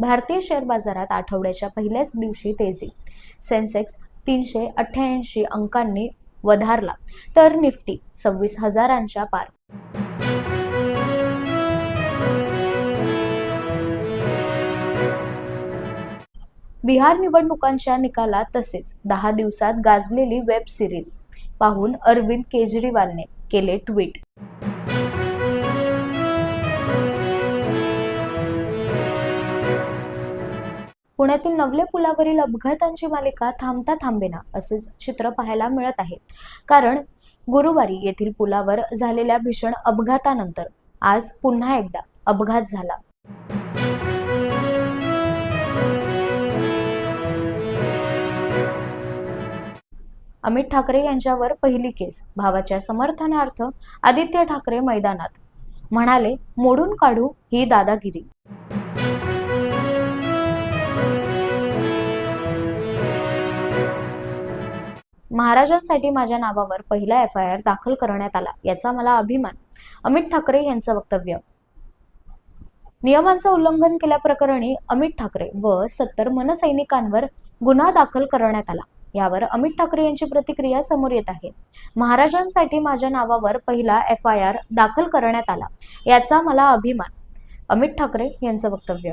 भारतीय शेअर बाजारात आठवड्याच्या पहिल्याच दिवशी तेजी. सेन्सेक्स तीनशे अठ्ठ्याऐंशी अंकांनी वधारला तर निफ्टी सव्वीस हजारांच्या पार. बिहार निवडणुकांच्या निकालात तसेच दहा दिवसात गाजलेली वेब सिरीज पाहून अरविंद केजरीवालने केले ट्विट. पुण्यातील नवले पुलावरील अपघातांची मालिका थांबता थांबेना असेच चित्र पाहायला मिळत आहे. कारण गुरुवारी येथील पुलावर झालेल्या भीषण अपघातानंतर आज पुन्हा एकदा अपघात झाला. अमित ठाकरे यांच्यावर पहिली केस. भावाच्या समर्थनार्थ आदित्य ठाकरे मैदानात म्हणाले मोडून काढू ही दादागिरी. महाराजांसाठी माझ्या नावावर पहिला एफ आय आर दाखल करण्यात आला याचा मला अभिमान. अमित ठाकरे यांचं वक्तव्य. नियमांचं उल्लंघन केल्याप्रकरणी अमित ठाकरे व सत्तर मनसैनिकांवर गुन्हा दाखल करण्यात आला. यावर अमित ठाकरे यांची प्रतिक्रिया समोर येत आहे. महाराजांसाठी माझ्या नावावर पहिला एफ आय आर दाखल करण्यात आला याचा मला अभिमान. अमित ठाकरे यांचं वक्तव्य.